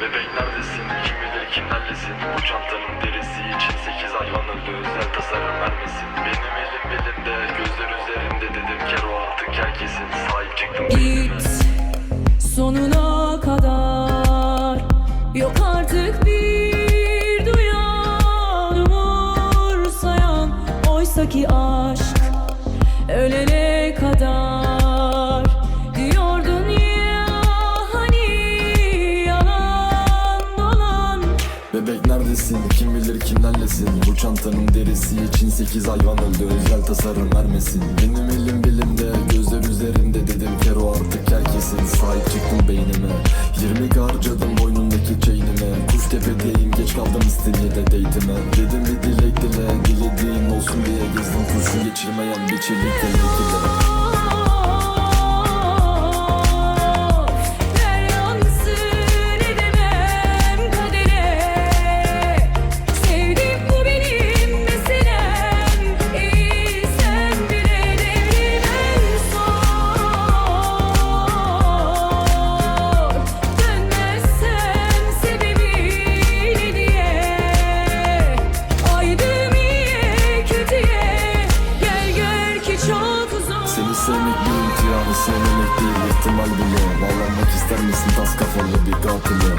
Bebek neredesin kim bilir kimlerlesin Bu çantanın derisi için sekiz hayvan öldü Özel tasarım vermesin. Benim elim belimde gözler üzerinde Dedim kero artık herkesin Sahip çıktım Git sonuna kadar. Yok artık bir duyan umursayan Oysa ki aşk. Ölene kimlerlesin Bu çantanın derisi için sekiz hayvan öldü. Özel tasarım vermesin. Benim elim bilimde gözler üzerinde Dedim. Kero artık herkesin. Sahip çıktım beynime. 20 harcadım boynundaki chainime Kuş tepedeyim geç kaldım İstinye'de date'ime. Dedim bir dilek dile Dilediğin olsun diye gezdim. Kurşun geçirmeyen bir çelik elbette Ver imtihanı sevmemek değil ihtimal bile. Bağlanmak ister misin tas kafalı bir katile